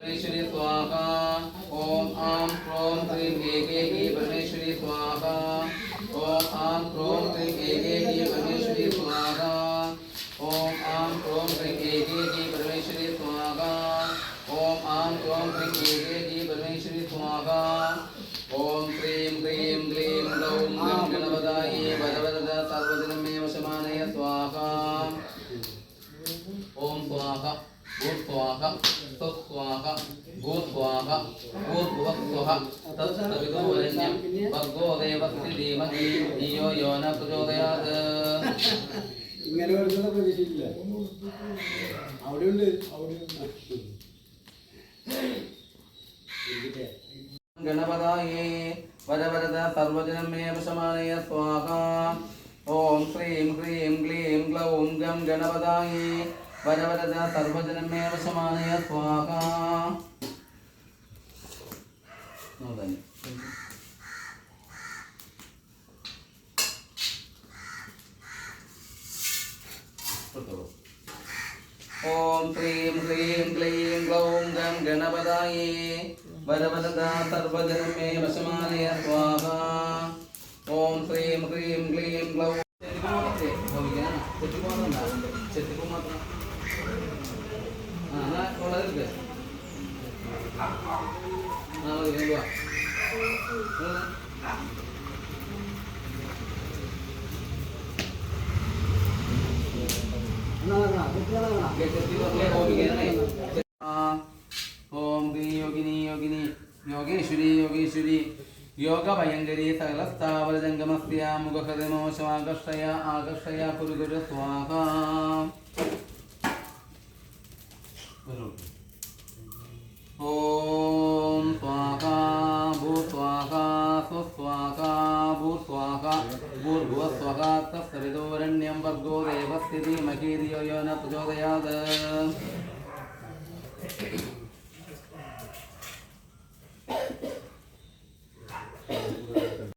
परमेश्वरी, स्वाहा। ओम आम Chrome cream एके ही परमेश्वरी, स्वाहा। ओम आम क्रोम क्रीम एके ही परमेश्वरी, स्वाहा। ओम आम क्रोम क्रीम एके ही परमेश्वरी, स्वाहा। ओम आम क्रोम क्रीम एके ही परमेश्वरी, स्वाहा। ओम क्रीं क्रीं क्लीं ग्लौं गं गणपतायै वरवरद सर्वजनमे वशमानय स्वाहा। ओम स्वाहा। भूस्वाहा स्वस्वाहा भूस्वाहा भूर्भुवस्वः तत्सवितुर्वरेण्यं भर्गो देवस्य धीमहि धियो यो न प्रचोदयात् ഇങ്ങനെ വരുന്ന പ്രതീക്ഷയില്ല അവിടെയുണ്ട് ഇരിക്കട്ടെ. गणपताये वरवरद सर्वजनमे वशमानय स्वाहा ॐ श्रीं क्रीं क्लीं ग्लौं गं गणपताये वरवरद सर्वजनमे वशमानय स्वाहा നോക്കാനി ഓം ശ്രീം ഹ്രീം ക്ലീം ഗ്ലൗം ഗം ഗണപതായേ. വരവരദ സർവജനമേ വശമാനയ സ്വാഹ. ഓം ശ്രീം ഹ്രീം ക്ലീം ഗ്ലൗം ചെത്തിപ്പോ മാത്രം. ആ ഉള്ളതെടുക്ക് ഓം ഗീ യോഗിനി യോഗിനി യോഗേശ്വരി യോഗീശ്വരി. യോഗ ഭയങ്കരി സകല ജംഗമസ്യ മുഖഹൃദയമോശമാകർഷയ ആകർഷയ കുരു കുരു സ്വാഹ भूर्भुवस्वगात्तसविदोरण्यं वर्गो देवस्थितिमकीर्यो यो न प्रचोदयात्